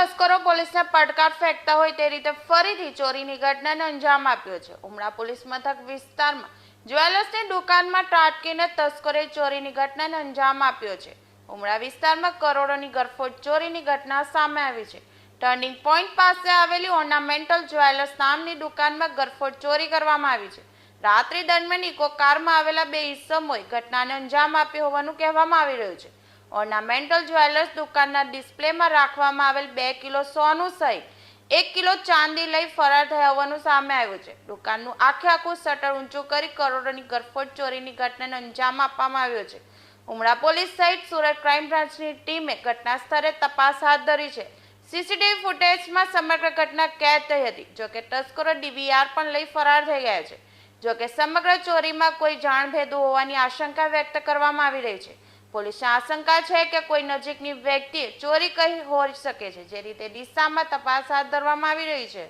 તસ્કરો પોલીસને પડકાર ફેંકતા હોય તે રીતે ફરીથી ચોરીની ઘટનાને અંજામ આપ્યો છે. ઉમરા પોલીસ મથક વિસ્તારમાં જ્વેલર્સની દુકાનમાં ટાટકીને તસ્કરે ચોરીની ઘટનાને અંજામ આપ્યો છે. ઉમરા વિસ્તારમાં કરોડોની ગરફોડ ચોરીની ઘટના સામે આવી છે. ટર્નિંગ પોઈન્ટ પાસે આવેલી ઓર્નામેન્ટલ જ્વેલર્સ નામની દુકાનમાં ગરફોડ ચોરી કરવામાં આવી છે. રાત્રિ દરમિયાન ઇકો કારમાં આવેલા બે ઈસમોએ ઘટનાને અંજામ આપ્યો હોવાનું કહેવામાં આવી રહ્યું છે. ઓર્નામેન્ટલ જ્વેલર્સ દુકાનના ડિસ્પ્લેમાં રાખવામાં આવેલ બે કિલો સોનું સહિત એક કિલો ચાંદી લઈ ફરાર થયા હોવાનું સામે આવ્યું છે. દુકાનનું આખે આખું શટર ઊંચું કરી કરોડોની ગરફોટ ચોરીની ઘટનાને અંજામ આપવામાં આવ્યો છે. ઉમરા પોલીસ સહિત સુરત ક્રાઇમ બ્રાન્ચની ટીમે ઘટના સ્થળે તપાસ હાથ ધરી છે. સીસીટીવી ફૂટેજમાં સમગ્ર ઘટના કેદ થઈ હતી જોકે તસ્કરો ડીવીઆર પણ લઈ ફરાર થઈ ગયા છે. જોકે સમગ્ર ચોરીમાં કોઈ જાણભેદુ હોવાની આશંકા વ્યક્ત કરવામાં આવી રહી છે. પોલીસને આશંકા છે કે કોઈ નજીકની વ્યક્તિ ચોરી કરી હોઈ શકે છે, જે રીતે ડીસામાં તપાસ હાથ ધરવામાં આવી રહી છે.